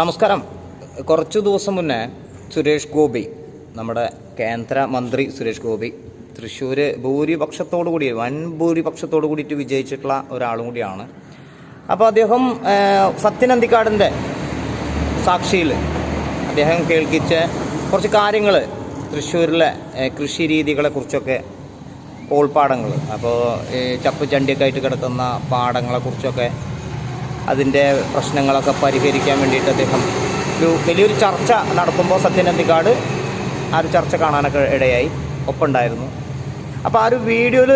നമസ്കാരം. കുറച്ച് ദിവസം മുന്നേ സുരേഷ് ഗോപി നമ്മുടെ കേന്ദ്രമന്ത്രി സുരേഷ് ഗോപി തൃശ്ശൂർ ഭൂരിപക്ഷത്തോടു കൂടി വൻ ഭൂരിപക്ഷത്തോടു കൂടിയിട്ട് വിജയിച്ചിട്ടുള്ള ഒരാളും കൂടിയാണ്. അപ്പോൾ അദ്ദേഹം സത്യനന്തിക്കാടിന്റെ സാക്ഷിയിൽ അദ്ദേഹം കേൾക്കിച്ച കുറച്ച് കാര്യങ്ങൾ തൃശ്ശൂരിലെ കൃഷി രീതികളെക്കുറിച്ചൊക്കെ കോൾപ്പാടങ്ങൾ അപ്പോൾ ചപ്പ് ചണ്ടിയൊക്കെ ആയിട്ട് കിടക്കുന്ന പാടങ്ങളെക്കുറിച്ചൊക്കെ അതിന്റെ പ്രശ്നങ്ങളൊക്കെ പരിഹരിക്കാൻ വേണ്ടിയിട്ട് അദ്ദേഹം ഒരു വലിയൊരു ചർച്ച നടത്തുമ്പോൾ സത്യനന്ദിക്കാട് ആ ഒരു ചർച്ച കാണാനൊക്കെ ഇടയായി. ഒപ്പുണ്ടായിരുന്നു. അപ്പോൾ ആ ഒരു വീഡിയോയിൽ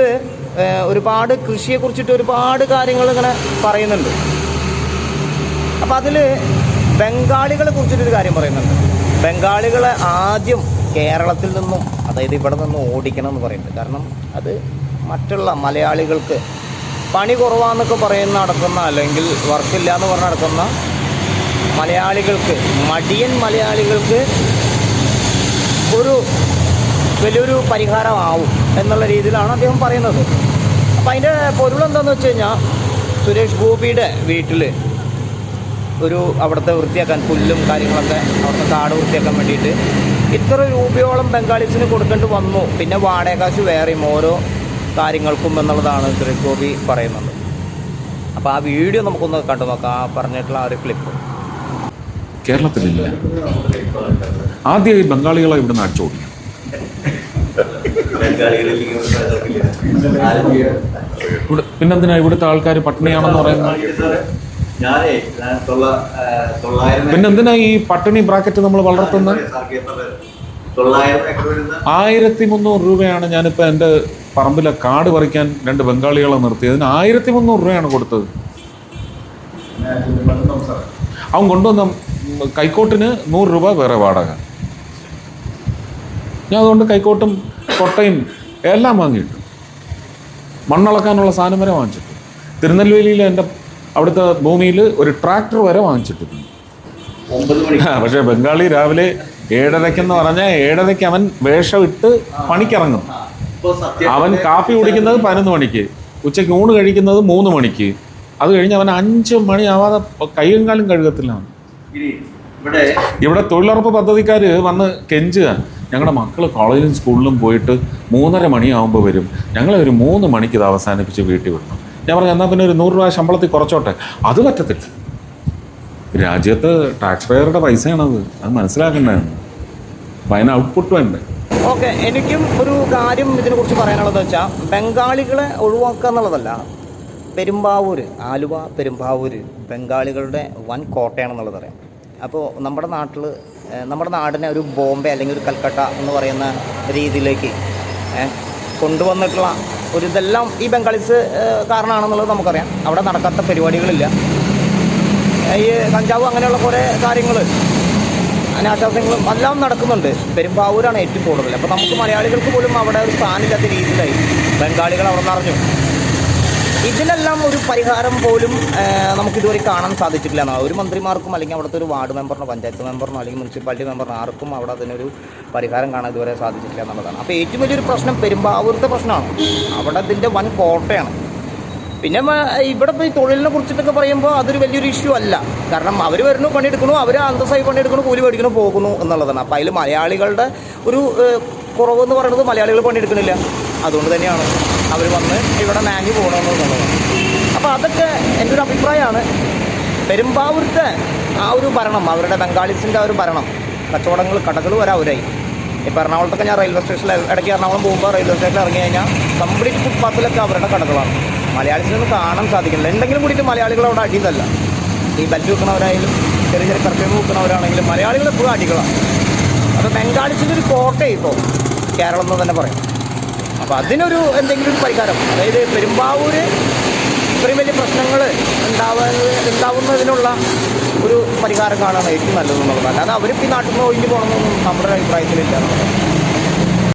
ഒരുപാട് കൃഷിയെക്കുറിച്ചിട്ട് ഒരുപാട് കാര്യങ്ങൾ ഇങ്ങനെ പറയുന്നുണ്ട്. അപ്പോൾ അതിൽ ബംഗാളികളെ കുറിച്ചിട്ടൊരു കാര്യം പറയുന്നുണ്ട്. ബംഗാളികളെ ആദ്യം കേരളത്തിൽ നിന്നും അതായത് ഇവിടെ നിന്നും ഓടിക്കണം എന്ന് പറയുന്നുണ്ട്. കാരണം അത് മറ്റുള്ള മലയാളികൾക്ക് പണി കുറവാന്നൊക്കെ പറയുന്ന നടക്കുന്ന അല്ലെങ്കിൽ വർക്കില്ല എന്ന് പറഞ്ഞ് നടക്കുന്ന മലയാളികൾക്ക് മടിയൻ മലയാളികൾക്ക് ഒരു വലിയൊരു പരിഹാരമാവും എന്നുള്ള രീതിയിലാണ് അദ്ദേഹം പറയുന്നത്. അപ്പം അതിന്റെ പൊരുൾ എന്താണെന്ന് വെച്ച് കഴിഞ്ഞാൽ സുരേഷ് ഗോപിയുടെ വീട്ടിൽ ഒരു അവിടുത്തെ വൃത്തിയാക്കാൻ പുല്ലും കാര്യങ്ങളൊക്കെ അവിടുത്തെ കാട് വൃത്തിയാക്കാൻ വേണ്ടിയിട്ട് ഇത്ര രൂപയോളം ബംഗാളീസിന് കൊടുക്കേണ്ടി വന്നു. പിന്നെ വാടക കാശ് വേറെയും. ഓരോ കാര്യങ്ങൾക്കും എന്നുള്ളതാണ് ഗോപി പറയുന്നത്. അപ്പോൾ ആ വീഡിയോ നമുക്കൊന്ന് കണ്ടു നോക്കാം. ആ പറഞ്ഞിട്ടുള്ള ആ ഒരു ക്ലിപ്പ് കേരളത്തിലില്ല. ആദ്യമായി ബംഗാളികളെ ഇവിടുന്ന് അടിച്ചോടി പിന്നെന്തിനാ ഇവിടുത്തെ ആൾക്കാർ പട്ടിണിയാണെന്ന് പറയുന്നത്? പിന്നെന്തിനാ ഈ പട്ടിണി ബ്രാക്കറ്റ് നമ്മൾ വളർത്തുന്നത്? ആയിരത്തി മുന്നൂറ് രൂപയാണ് ഞാനിപ്പോൾ എന്റെ പറമ്പിലെ കാട് പറിക്കാൻ രണ്ട് ബംഗാളികളെ നിർത്തി. അതിന് ആയിരത്തി മുന്നൂറ് രൂപയാണ് കൊടുത്തത്. അവൻ കൊണ്ടുവന്ന കൈക്കോട്ടിന് നൂറ് രൂപ വേറെ വാടക. ഞാൻ അതുകൊണ്ട് കൈക്കോട്ടും കൊട്ടയും എല്ലാം വാങ്ങിയിട്ടു. മണ്ണളക്കാനുള്ള സാധനം വരെ വാങ്ങിച്ചിട്ടു. തിരുനെൽവേലിയിൽ എന്റെ അവിടുത്തെ ഭൂമിയിൽ ഒരു ട്രാക്ടർ വരെ വാങ്ങിച്ചിട്ടുണ്ട് പക്ഷേ ബംഗാളി രാവിലെ ഏഴരയ്ക്കെന്ന് പറഞ്ഞാൽ ഏഴരയ്ക്ക് അവൻ വേഷമിട്ട് ഇട്ട് പണിക്കിറങ്ങും. അവൻ കാപ്പി കുടിക്കുന്നത് പതിനൊന്ന് മണിക്ക് ഉച്ചയ്ക്ക് ഊണ് കഴിക്കുന്നത് മൂന്ന് മണിക്ക്. അത് കഴിഞ്ഞ് അവൻ അഞ്ച് മണിയാവാതെ കൈയും കാലും കഴുകത്തില്ല ഇവിടെ തൊഴിലുറപ്പ് പദ്ധതിക്കാർ വന്ന് കെഞ്ചുക. ഞങ്ങളുടെ മക്കൾ കോളേജിലും സ്കൂളിലും പോയിട്ട് മൂന്നര മണിയാവുമ്പോൾ വരും. ഞങ്ങളെ ഒരു മൂന്ന് മണിക്ക് ഇത് അവസാനിപ്പിച്ച് വീട്ടിൽ വിടണം. ഞാൻ പറഞ്ഞു എന്നാൽ പിന്നെ ഒരു നൂറ് രൂപ ശമ്പളത്തിൽ കുറച്ചോട്ടെ? അത് പറ്റത്തില്ല. രാജ്യത്ത് ടാക്സ് പേയറുടെ പൈസയാണത്. അത് മനസ്സിലാക്കേണ്ടതാണ് അപ്പം അതിന് ഔട്ട്പുട്ട് വേണ്ടേ? ഓക്കെ എനിക്കും ഒരു കാര്യം ഇതിനെക്കുറിച്ച് പറയാനുള്ളത് വെച്ചാൽ ബംഗാളികളെ ഒഴിവാക്കുക എന്നുള്ളതല്ല പെരുമ്പാവൂർ ആലുവ പെരുമ്പാവൂർ ബംഗാളികളുടെ വൻ കോട്ടയാണെന്നുള്ളത് പറയാം അപ്പോൾ നമ്മുടെ നാട്ടിൽ നമ്മുടെ നാടിനെ ഒരു ബോംബെ അല്ലെങ്കിൽ ഒരു കൽക്കട്ട എന്ന് പറയുന്ന രീതിയിലേക്ക് കൊണ്ടുവന്നിട്ടുള്ള ഒരു ഇതെല്ലാം ഈ ബംഗാളീസ് കാരണമാണെന്നുള്ളത് നമുക്കറിയാം. അവിടെ നടക്കാത്ത പരിപാടികളില്ല. ഈ കഞ്ചാവ് അങ്ങനെയുള്ള കുറേ കാര്യങ്ങൾ അനാശാസ്യങ്ങളും എല്ലാം നടക്കുന്നുണ്ട്. പെരുമ്പാവൂരാണ് ഏറ്റവും കൂടുതൽ. അപ്പോൾ നമുക്ക് മലയാളികൾക്ക് പോലും അവിടെ ഒരു സ്ഥാനമില്ലാത്ത രീതിയിലായി. ബംഗാളികൾ അവിടെ നിറഞ്ഞു. ഇതിനെല്ലാം ഒരു പരിഹാരം പോലും നമുക്ക് നമുക്കിതുവരെ കാണാൻ സാധിച്ചിട്ടില്ല എന്നാണ്. ഒരു മന്ത്രിമാർക്കും അല്ലെങ്കിൽ അവിടുത്തെ ഒരു വാർഡ് മെമ്പറിനോ പഞ്ചായത്ത് മെമ്പറിനോ അല്ലെങ്കിൽ മുനിസിപ്പാലിറ്റി മെമ്പറിനോ ആർക്കും അവിടെ അതിനൊരു പരിഹാരം കാണാൻ ഇതുവരെ സാധിച്ചിട്ടില്ല എന്നുള്ളതാണ്. അപ്പോൾ ഏറ്റവും വലിയൊരു പ്രശ്നം പെരുമ്പാവൂരത്തെ പ്രശ്നമാണ്. അവിടെ അതിന്റെ വൻ കോട്ടയാണ്. പിന്നെ ഇവിടെ ഇപ്പോൾ ഈ തൊഴിലിനെ കുറിച്ചിട്ടൊക്കെ പറയുമ്പോൾ അതൊരു വലിയൊരു ഇഷ്യൂ അല്ല. കാരണം അവർ വരുന്നു പണിയെടുക്കണു അവർ അന്തസ്സായി പണിയെടുക്കണു കൂലി മേടിക്കണു പോകുന്നു എന്നുള്ളതാണ്. അപ്പോൾ അതിൽ മലയാളികളുടെ ഒരു കുറവ് എന്ന് പറയുന്നത് മലയാളികൾ പണിയെടുക്കണില്ല അതുകൊണ്ട് തന്നെയാണ് അവർ വന്ന് ഇവിടെ മാങ്ങി പോകണമെന്നുള്ളതാണ് അപ്പോൾ അതൊക്കെ എന്റെ ഒരു അഭിപ്രായമാണ്. പെരുമ്പാവൂരത്തെ ആ ഒരു ഭരണം അവരുടെ ബംഗാളീസിന്റെ ആ ഒരു ഭരണം കച്ചവടങ്ങൾ കടകൾ വരെ അവരായി. ഇപ്പോൾ എറണാകുളത്തൊക്കെ ഞാൻ റെയിൽവേ സ്റ്റേഷനിൽ ഇടയ്ക്ക് എറണാകുളം പോകുമ്പോൾ റെയിൽവേ സ്റ്റേഷനിൽ ഇറങ്ങി കഴിഞ്ഞാൽ കംപ്ലീറ്റ് ഫുട്പാത്തിലൊക്കെ അവരുടെ കടകളാണ്. മലയാളിസിനൊന്നും കാണാൻ സാധിക്കില്ല എന്തെങ്കിലും കൂടിയിട്ട് മലയാളികൾ അവിടെ അടിയതല്ല ഈ ബെൽറ്റ് വെക്കുന്നവരായാലും ചെറിയ ചെറിയ പെർഫ്യൂം വെക്കുന്നവരാണെങ്കിലും മലയാളികൾ എപ്പോഴും അടികളാണ്. അപ്പോൾ ബംഗാളിസിന്റെ ഒരു കോട്ടയം ഇപ്പോൾ കേരളം എന്ന് തന്നെ പറയാം. അപ്പോൾ അതിനൊരു എന്തെങ്കിലും ഒരു പരിഹാരം. അതായത് പെരുമ്പാവൂർ ഇത്രയും വലിയ പ്രശ്നങ്ങൾ ഉണ്ടാവുന്നതിനുള്ള ഒരു പരിഹാരം കാണാനായിരിക്കും ഏറ്റവും നല്ലതെന്നുള്ളത് അല്ലാതെ അവരിപ്പോൾ ഈ നാട്ടിൽ നിന്ന് ഒഴിഞ്ഞു പോകണമെന്നൊന്നും നമ്മുടെ അഭിപ്രായത്തിലില്ല.